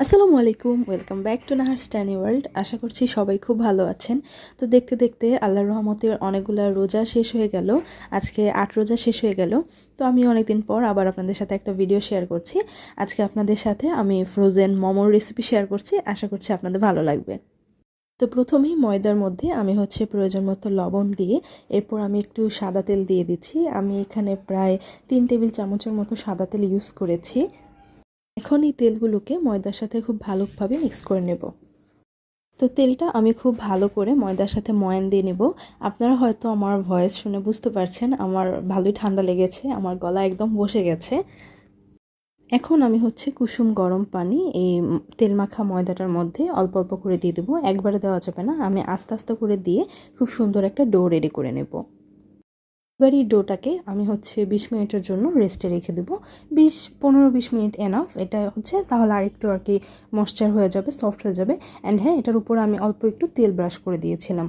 আসসালামু আলাইকুম, welcome back to Nahar স্ট্যানি ওয়ার্ল্ড। আশা করছি সবাই খুব ভালো আছেন। তো দেখতে দেখতে আল্লাহর রহমতের অনেকগুলো রোজা শেষ হয়ে গেল। আজকে আট রোজা শেষ হয়ে গেল। তো আমি অনেকদিন পর আবার আপনাদের সাথে একটা ভিডিও শেয়ার করছি। আজকে আপনাদের সাথে আমি ফ্রোজেন মোমোর রেসিপি শেয়ার করছি। আশা করছি আপনাদের ভালো লাগবে। তো প্রথমেই ময়দার মধ্যে আমি হচ্ছে প্রয়োজন মতো লবণ দিয়ে এরপর আমি একটু সাদা তেল দিয়ে দিচ্ছি। আমি এখানে প্রায় তিন টেবিল চামচের মতো সাদা তেল ইউজ করেছি। এখন এই তেলগুলোকে ময়দার সাথে খুব ভালোভাবে মিক্স করে নেব। তো তেলটা আমি খুব ভালো করে ময়দার সাথে ময়ান দিয়ে নেব। আপনারা হয়তো আমার ভয়েস শুনে বুঝতে পারছেন, আমার ভালোই ঠান্ডা লেগেছে, আমার গলা একদম বসে গেছে। এখন আমি হচ্ছে কুসুম গরম পানি, এই তেল মাখা ময়দাটার মধ্যে অল্প অল্প করে দিয়ে দেবো। একবারে দেওয়া যাবে না। আমি আস্তে আস্তে করে দিয়ে খুব সুন্দর একটা ডো রেডি করে নেব। এবার এই ডোটাকে আমি হচ্ছে বিশ মিনিটের জন্য রেস্টে রেখে দেবো। বিশ, পনেরো, বিশ মিনিট এনাফ এটা হচ্ছে তাহলে আরেকটু আর কি ময়শ্চার হয়ে যাবে সফট হয়ে যাবে। অ্যান্ড হ্যাঁ এটার উপর আমি অল্প একটু তেল ব্রাশ করে দিয়েছিলাম।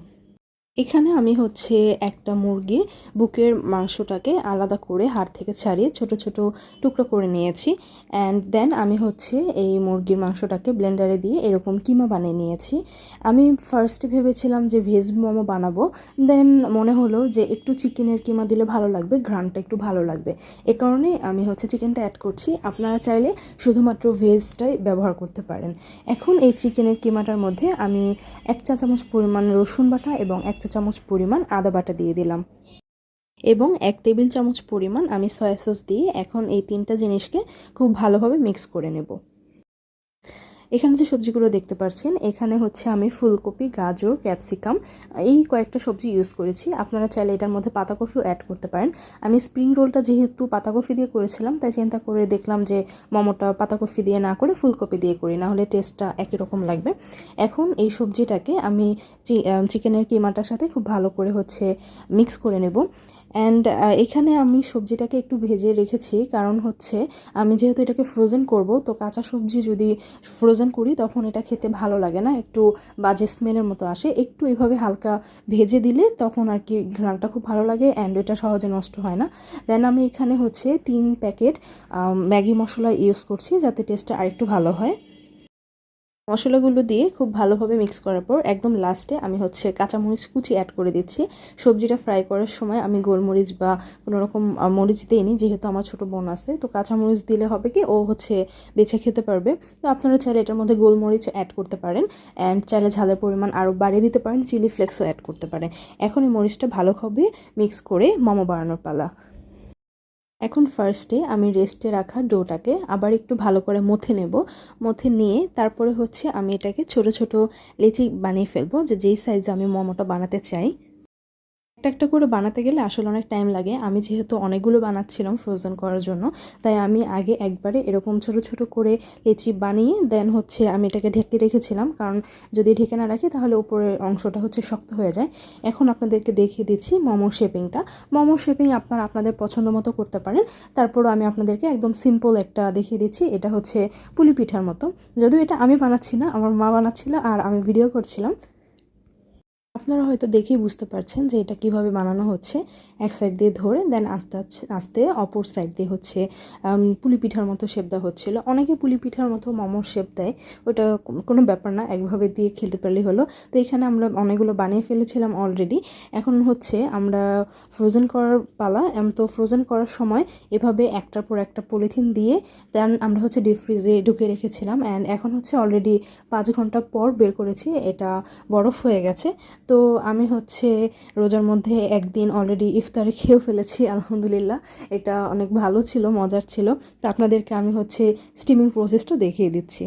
এখানে আমি হচ্ছে একটা মুরগির বুকের মাংসটাকে আলাদা করে হাড় থেকে ছাড়িয়ে ছোট ছোট টুকরো করে নিয়েছি। অ্যান্ড দেন আমি হচ্ছে এই মুরগির মাংসটাকে ব্লেন্ডারে দিয়ে এরকম কিমা বানিয়ে নিয়েছি। আমি ফার্স্টে ভেবেছিলাম যে ভেজ মোমো বানাবো। দেন মনে হলো যে একটু চিকেনের কিমা দিলে ভালো লাগবে ঘ্রানটা একটু ভালো লাগবে। এ কারণে আমি হচ্ছে চিকেনটা অ্যাড করছি। আপনারা চাইলে শুধুমাত্র ভেজটাই ব্যবহার করতে পারেন। এখন এই চিকেনের কিমাটার মধ্যে আমি এক চা চামচ পরিমাণ রসুন বাটা এবং এক চা চামচ পরিমাণ আদা বাটা দিয়ে দিলাম। এবং এক টেবিল চামচ পরিমাণ আমি সয়া সস দিয়ে এখন এই তিনটা জিনিসকে খুব ভালোভাবে মিক্স করে নেব। এখানে যে সবজিগুলো দেখতে পাচ্ছেন এখানে হচ্ছে আমি ফুলকপি, গাজর, ক্যাপসিকাম, এই কয়েকটা সবজি ইউজ করেছি। আপনারা চাইলে এটার মধ্যে পাতাকপিও অ্যাড করতে পারেন। আমি স্প্রিং রোলটা যেহেতু পাতাকপি দিয়ে করেছিলাম, তাই চিন্তা করে দেখলাম যে মোমোটা পাতাকপি দিয়ে না করে ফুলকপি দিয়ে করি নাহলে টেস্টটা একই রকম লাগবে। এখন এই সবজিটাকে আমি চিকেনের কিমাটার সাথে খুব ভালো করে হচ্ছে মিক্স করে নেব। অ্যান্ড এখানে আমি সবজিটাকে একটু ভেজে রেখেছি। কারণ হচ্ছে, আমি যেহেতু এটাকে ফ্রোজেন করব, তো কাঁচা সবজি যদি ফ্রোজেন করি, তখন এটা খেতে ভালো লাগে না। একটু বাজে স্মেলের মতো আসে। একটু এইভাবে হালকা ভেজে দিলে তখন আর কি ঘ্রাণটা খুব ভালো লাগে অ্যান্ড এটা সহজে নষ্ট হয় না। দেন আমি এখানে হচ্ছে তিন প্যাকেট ম্যাগি মশলা ইউজ করছি যাতে টেস্টটা আরেকটু ভালো হয়। মশলাগুলো দিয়ে খুব ভালোভাবে মিক্স করার পর একদম লাস্টে আমি হচ্ছে কাঁচামরিচ কুচি অ্যাড করে দিচ্ছি। সবজিটা ফ্রাই করার সময় আমি গোলমরিচ বা কোনো রকম মরিচ দিইনি, যেহেতু আমার ছোটো বোন আছে। তো কাঁচামরিচ দিলে হবে কি, ও হচ্ছে বেছে খেতে পারবে। তো আপনারা চাইলে এটার মধ্যে গোলমরিচ অ্যাড করতে পারেন। অ্যান্ড চাইলে ঝালের পরিমাণ আরও বাড়িয়ে দিতে পারেন চিলি ফ্লেক্সও অ্যাড করতে পারেন। এখন এই মরিচটা ভালোভাবে মিক্স করে মোমো বানানোর পালা। এখন ফার্স্টে আমি রেস্টে রাখা ডোটাকে আবার একটু ভালো করে মথে নেব। মথে নিয়ে তারপরে হচ্ছে আমি এটাকে ছোট ছোট লেচি বানিয়ে ফেলব যে যেই সাইজে আমি মোমোটা বানাতে চাই। একটা একটা করে বানাতে গেলে আসলে অনেক টাইম লাগে। আমি যেহেতু অনেকগুলো বানাচ্ছিলাম ফ্রোজেন করার জন্য, তাই আমি আগে একবারে এরকম ছোট ছোট করে লেচি বানিয়ে দেন হচ্ছে আমি এটাকে ঢেকে রেখেছিলাম। কারণ যদি ঢেকে না রাখি তাহলে উপরের অংশটা হচ্ছে শক্ত হয়ে যায়। এখন আপনাদেরকে দেখিয়ে দিচ্ছি মোমো শেপিংটা। মোমো শেপিং আপনারা আপনাদের পছন্দ মতো করতে পারেন। তারপরও আমি আপনাদেরকে একদম সিম্পল একটা দেখিয়ে দিচ্ছি। এটা হচ্ছে পুলি পিঠার মতো। যদিও এটা আমি বানাচ্ছি না, আমার মা বানাচ্ছিল আর আমি ভিডিও করছিলাম। আপনারা হয়তো দেখেই বুঝতে পারছেন যে এটা কীভাবে বানানো হচ্ছে। এক সাইড দিয়ে ধরে দেন আস্তে আস্তে অপর সাইড দিয়ে হচ্ছে পুলি পিঠার মতো শেপ দেওয়া হচ্ছিল। অনেকে পুলি পিঠার মতো মোমোর শেপ দেয়, ওটা কোনো ব্যাপার না, একভাবে দিয়ে খেলতে পারলেই হলো। তো এখানে আমরা অনেকগুলো বানিয়ে ফেলেছিলাম অলরেডি এখন হচ্ছে আমরা ফ্রোজেন করার পালা তো ফ্রোজেন করার সময় এভাবে একটার পর একটা পলিথিন দিয়ে দেন আমরা হচ্ছে ডিপ ফ্রিজে ঢুকে রেখেছিলাম। অ্যান্ড এখন হচ্ছে অলরেডি পাঁচ ঘণ্টা পর বের করেছি, এটা বরফ হয়ে গেছে। তো আমি হচ্ছে রোজার মধ্যে একদিন অলরেডি ইফতারে খেয়েও ফেলেছি, আলহামদুলিল্লাহ। এটা অনেক ভালো ছিল, মজার ছিল। তো আপনাদেরকে আমি হচ্ছে স্টিমিং প্রসেসটা দেখিয়ে দিচ্ছি।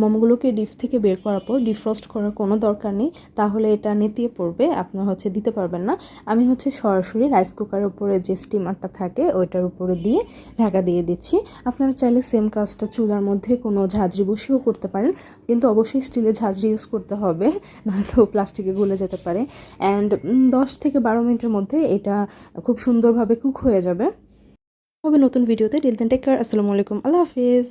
মোমোগুলোকে ডিপ থেকে বের করার পর ডিফ্রস্ট করার কোনো দরকার নেই। তাহলে এটা নেতিয়ে পড়বে আপনার হচ্ছে দিতে পারবেন না। আমি হচ্ছে সরাসরি রাইস কুকারের উপরে যে স্টিমারটা থাকে, ওইটার উপরে দিয়ে ঢাকা দিয়ে দিচ্ছি। আপনারা চাইলে সেম কাজটা চুলার মধ্যে কোনো ঝাঁঝরি বসেও করতে পারেন, কিন্তু অবশ্যই স্টিলের ঝাঁঝরি ইউজ করতে হবে, নয়তো প্লাস্টিকে গলে যেতে পারে। অ্যান্ড দশ থেকে বারো মিনিটের মধ্যে এটা খুব সুন্দরভাবে কুক হয়ে যাবে। হবে নতুন ভিডিওতে। Till then take care. আসসালামু আলাইকুম। আল্লাহ হাফিজ।